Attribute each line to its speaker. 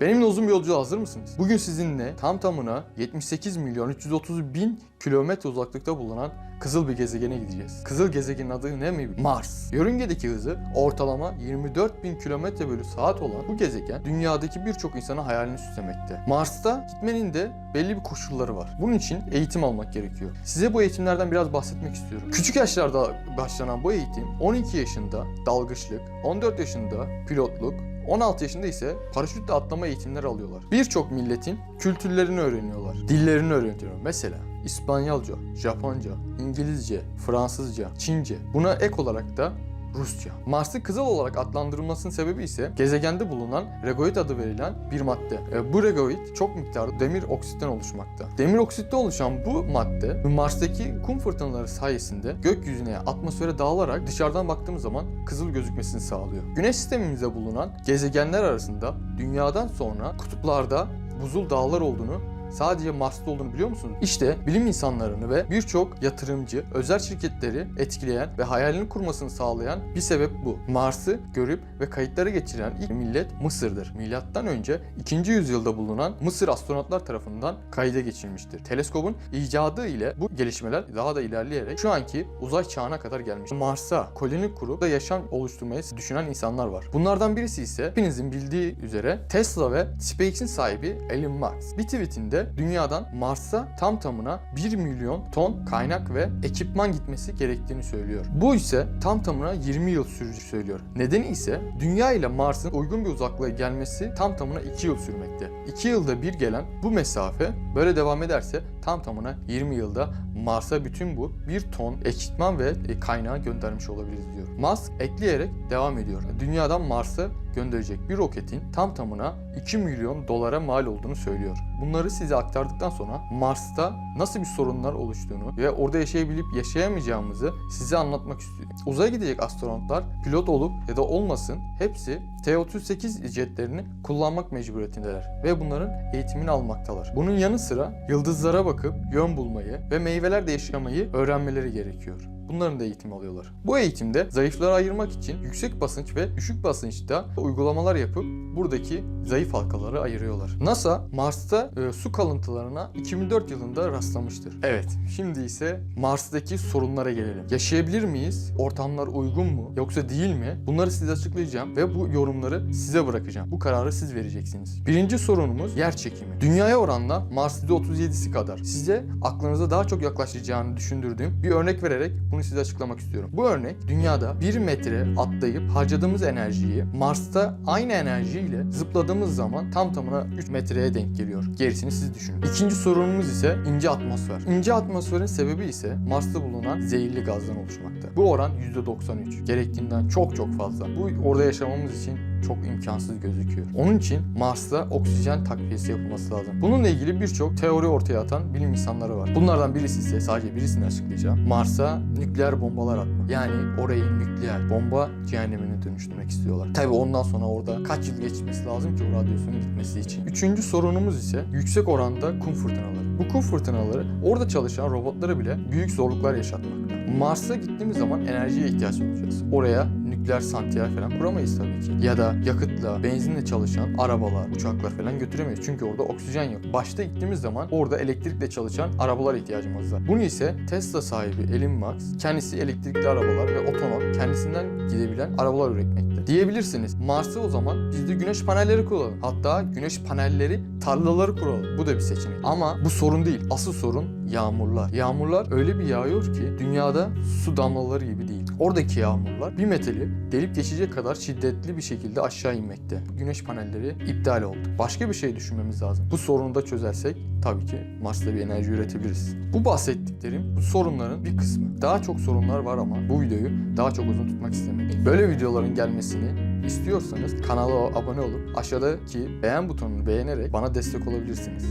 Speaker 1: Benimle uzun bir yolculuğa hazır mısınız? Bugün sizinle tam tamına 78 milyon 330 bin kilometre uzaklıkta bulunan kızıl bir gezegene gideceğiz. Kızıl gezegenin adı ne mi? Mars. Yörüngedeki hızı ortalama 24 bin kilometre bölü saat olan bu gezegen dünyadaki birçok insanın hayalini süslemekte. Mars'ta gitmenin de belli bir koşulları var. Bunun için eğitim almak gerekiyor. Size bu eğitimlerden biraz bahsetmek istiyorum. Küçük yaşlarda başlanan bu eğitim 12 yaşında dalgıçlık, 14 yaşında pilotluk, 16 yaşında ise paraşütle atlama eğitimleri alıyorlar. Birçok milletin kültürlerini öğreniyorlar. Dillerini öğreniyor. Mesela İspanyolca, Japonca, İngilizce, Fransızca, Çince. Buna ek olarak da Rusça. Mars'ın kızıl olarak adlandırılmasının sebebi ise gezegende bulunan regoid adı verilen bir madde. E, bu regoid çok miktarda demir oksitten oluşmakta. Demir oksitte oluşan bu madde Mars'taki kum fırtınaları sayesinde gökyüzüne atmosfere dağılarak dışarıdan baktığımız zaman kızıl gözükmesini sağlıyor. Güneş sistemimizde bulunan gezegenler arasında dünyadan sonra kutuplarda buzul dağlar olduğunu sadece Mars'ta olduğunu biliyor musunuz? İşte bilim insanlarını ve birçok yatırımcı, özel şirketleri etkileyen ve hayalini kurmasını sağlayan bir sebep bu. Mars'ı görüp ve kayıtlara geçiren ilk millet Mısır'dır. Milattan önce 2. yüzyılda bulunan Mısır astronotlar tarafından kayda geçirilmiştir. Teleskobun icadı ile bu gelişmeler daha da ilerleyerek şu anki uzay çağına kadar gelmiş. Mars'a koloni kurup da yaşam oluşturmayı düşünen insanlar var. Bunlardan birisi ise hepinizin bildiği üzere Tesla ve SpaceX'in sahibi Elon Musk. Bir tweetinde dünyadan Mars'a tam tamına 1 milyon ton kaynak ve ekipman gitmesi gerektiğini söylüyor. Bu ise tam tamına 20 yıl süreceğini söylüyor. Nedeni ise dünya ile Mars'ın uygun bir uzaklığa gelmesi tam tamına 2 yıl sürmekte. 2 yılda bir gelen bu mesafe böyle devam ederse tam tamına 20 yılda Mars'a bütün bu 1 ton ekipman ve kaynağı göndermiş olabiliriz diyor. Musk ekleyerek devam ediyor. Dünyadan Mars'a gönderecek bir roketin tam tamına 2 milyon dolara mal olduğunu söylüyor. Bunları size aktardıktan sonra Mars'ta nasıl bir sorunlar oluştuğunu ve orada yaşayabilip yaşayamayacağımızı size anlatmak istiyorum. Uzaya gidecek astronotlar pilot olup ya da olmasın hepsi T-38 jetlerini kullanmak mecburiyetindeler ve bunların eğitimini almaktalar. Bunun yanı sıra yıldızlara bakıp yön bulmayı ve meyvelerde yaşamayı öğrenmeleri gerekiyor. Bunların da eğitim alıyorlar. Bu eğitimde zayıfları ayırmak için yüksek basınç ve düşük basınçta uygulamalar yapıp buradaki zayıf halkaları ayırıyorlar. NASA Mars'ta e, su kalıntılarına 2004 yılında rastlamıştır. Evet, şimdi ise Mars'taki sorunlara gelelim. Yaşayabilir miyiz? Ortamlar uygun mu? Yoksa değil mi? Bunları size açıklayacağım ve bu yorumları size bırakacağım. Bu kararı siz vereceksiniz. Birinci sorunumuz yer çekimi. Dünyaya oranla Mars %37'si kadar. Size aklınıza daha çok yaklaşacağını düşündürdüğüm bir örnek vererek bunu size açıklamak istiyorum. Bu örnek dünyada 1 metre atlayıp harcadığımız enerjiyi Mars'ta aynı enerjiyle zıpladığımız zaman tam tamına 3 metreye denk geliyor. Gerisini siz düşünün. İkinci sorunumuz ise ince atmosfer. İnce atmosferin sebebi ise Mars'ta bulunan zehirli gazdan oluşmakta. Bu oran %93. Gerektiğinden çok çok fazla. Bu orada yaşamamız için çok imkansız gözüküyor. Onun için Mars'ta oksijen takviyesi yapılması lazım. Bununla ilgili birçok teori ortaya atan bilim insanları var. Bunlardan birisi ise sadece birisini açıklayacağım. Mars'a nükleer bombalar atmak. Yani orayı nükleer bomba cehennemine dönüştürmek istiyorlar. Tabi ondan sonra orada kaç yıl geçmesi lazım ki o radyasyonun gitmesi için. Üçüncü sorunumuz ise yüksek oranda kum fırtınaları. Bu kum fırtınaları orada çalışan robotlara bile büyük zorluklar yaşatmakta. Mars'a gittiğimiz zaman enerjiye ihtiyaç duyacağız. Oraya nükleer santral falan kuramayız tabii ki. Ya da yakıtla, benzinle çalışan arabalar, uçaklar falan götüremeyiz. Çünkü orada oksijen yok. Başta gittiğimiz zaman orada elektrikle çalışan arabalar ihtiyacımız var. Bunu ise Tesla sahibi Elon Musk kendisi elektrikli arabalar ve otonom kendisinden gidebilen arabalar üretmekte. Diyebilirsiniz Mars'ı o zaman biz de güneş panelleri kuralım. Hatta güneş panelleri tarlaları kuralım. Bu da bir seçenek. Ama bu sorun değil. Asıl sorun yağmurlar. Yağmurlar öyle bir yağıyor ki dünyada su damlaları gibi değil. Oradaki yağmurlar bir metali delip geçecek kadar şiddetli bir şekilde aşağı inmekte. Güneş panelleri iptal oldu. Başka bir şey düşünmemiz lazım. Bu sorunu da çözersek tabii ki Mars'ta bir enerji üretebiliriz. Bu bahsettiklerim bu sorunların bir kısmı. Daha çok sorunlar var ama bu videoyu daha çok uzun tutmak istemedim. Böyle videoların gelmesini istiyorsanız kanala abone olup aşağıdaki beğen butonunu beğenerek bana destek olabilirsiniz.